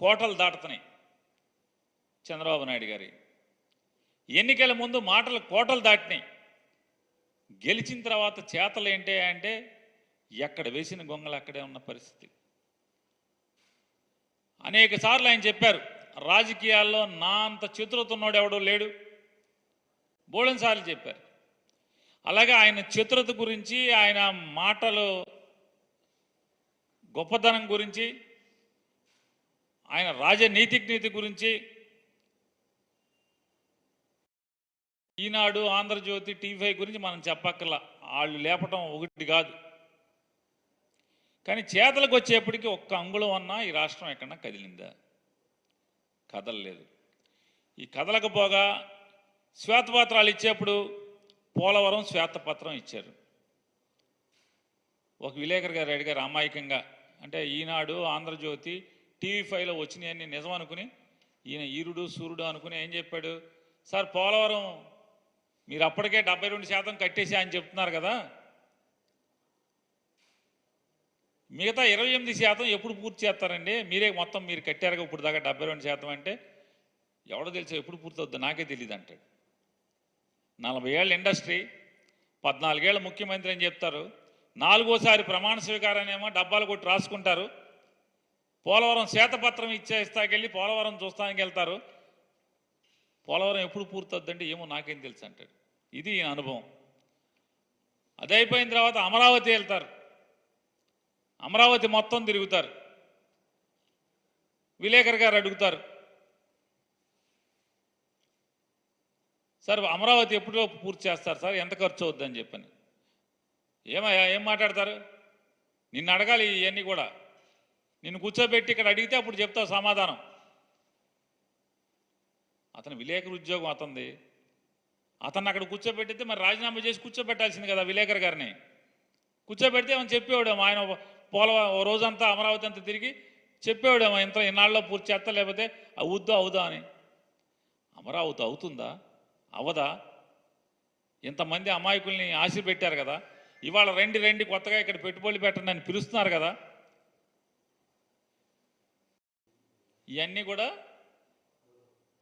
కోటలు దాటుతున్నాయి. చంద్రబాబు నాయుడు గారి ఎన్నికల ముందు మాటలు కోటలు దాటినాయి. గెలిచిన తర్వాత చేతలు ఏంటి అంటే ఎక్కడ వేసిన గొంగలు అక్కడే ఉన్న పరిస్థితి. అనేక సార్లు ఆయన చెప్పారు రాజకీయాల్లో నా అంత చతురతున్నోడు ఎవడో లేడు. బోళన్ సార్లు చెప్పారు. అలాగే ఆయన చతురత గురించి ఆయన మాటలు గొప్పతనం గురించి ఆయన రాజనీతిజ్ఞత గురించి ఈనాడు ఆంధ్రజ్యోతి టీవీ గురించి మనం చెప్పక్కర్లా. వాళ్ళు లేపటం ఒకటి కాదు. కానీ చేతలకు వచ్చేప్పటికీ ఒక్క అంగుళం అన్నా ఈ రాష్ట్రం ఎక్కడన్నా కదిలిందా? కదలలేదు. ఈ కదలకపోగా శ్వేతపత్రాలు ఇచ్చేప్పుడు పోలవరం శ్వేతపత్రం ఇచ్చారు. ఒక విలేకరు గారు అడిగారు అమాయకంగా. అంటే ఈనాడు ఆంధ్రజ్యోతి టీవీ ఫైవ్లో వచ్చినాయని నిజం అనుకుని ఈయన ఈరుడు సూర్యుడు అనుకుని ఏం చెప్పాడు? సార్ పోలవరం మీరు అప్పటికే డెబ్బై రెండు శాతం కట్టేసి అని చెప్తున్నారు కదా. మిగతా ఇరవై ఎనిమిది శాతం ఎప్పుడు పూర్తి చేస్తారండి? మీరే మొత్తం మీరు కట్టారుగా ఇప్పుడు దాకా డెబ్బై రెండు శాతం అంటే? ఎవడో తెలుసు ఎప్పుడు పూర్తవుద్దో నాకే తెలియదు అంటాడు. నలభై ఏళ్ళ ఇండస్ట్రీ పద్నాలుగేళ్ళ ముఖ్యమంత్రి అని చెప్తారు. నాలుగోసారి ప్రమాణ స్వీకారాన్నేమో డబ్బాలు కొట్టి రాసుకుంటారు. పోలవరం శ్వేతపత్రం ఇచ్చేస్తాకెళ్ళి పోలవరం చూస్తానికి వెళ్తారు. పోలవరం ఎప్పుడు పూర్తవుద్దంటే ఏమో నాకేం తెలుసు అంటాడు. ఇది ఈయన అనుభవం. అది అయిపోయిన తర్వాత అమరావతి వెళ్తారు. అమరావతి మొత్తం తిరుగుతారు. విలేకర్ గారు అడుగుతారు. సార్ అమరావతి ఎప్పుడో పూర్తి చేస్తారు సార్ ఎంత ఖర్చు అవుద్దని చెప్పని. ఏమయ్యా ఏం మాట్లాడతారు? నిన్ను అడగాలి ఇవన్నీ కూడా. నిన్ను కూర్చోబెట్టి ఇక్కడ అడిగితే అప్పుడు చెప్తావు సమాధానం. అతను విలేకరు ఉద్యోగం అతంది అతన్ని అక్కడ కూర్చోబెట్టితే మరి రాజీనామా చేసి కూర్చోబెట్టాల్సింది కదా విలేకరు గారిని. కూర్చోబెడితే ఏమని చెప్పేవాడేమో ఆయన పోలవరం ఓ రోజంతా అమరావతి అంతా తిరిగి చెప్పేవాడేమో ఇంత ఇన్నాళ్ళలో పూర్తి చేస్తా లేకపోతే అవుద్దా అవుదా అని. అమరావతి అవుతుందా? అవదా? ఇంతమంది అమాయకుల్ని ఆశ పెట్టారు కదా. ఇవాళ రెండు రెండు కొత్తగా ఇక్కడ పెట్టుబడులు పెట్టండి అని పిలుస్తున్నారు కదా. ఇవన్నీ కూడా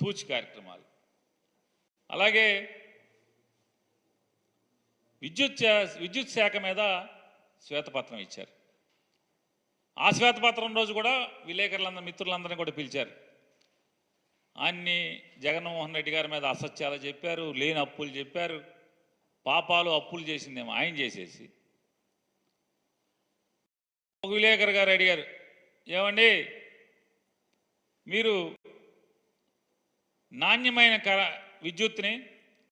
తూచి కార్యక్రమాలు. అలాగే విద్యుత్ శా- విద్యుత్ శాఖ మీద శ్వేతపత్రం ఇచ్చారు. ఆ శ్వేతపత్రం రోజు కూడా విలేకరులందరూ మిత్రులందరినీ కూడా పిలిచారు. అన్ని జగన్మోహన్ రెడ్డి గారి మీద అసత్యాలు చెప్పారు లేని అప్పులు చెప్పారు పాపాలు అప్పులు చేసిందేమో ఆయన చేసేసి. ఒక విలేకరు గారు అడిగారు ఏమండి మీరు నాణ్యమైన కర విద్యుత్ని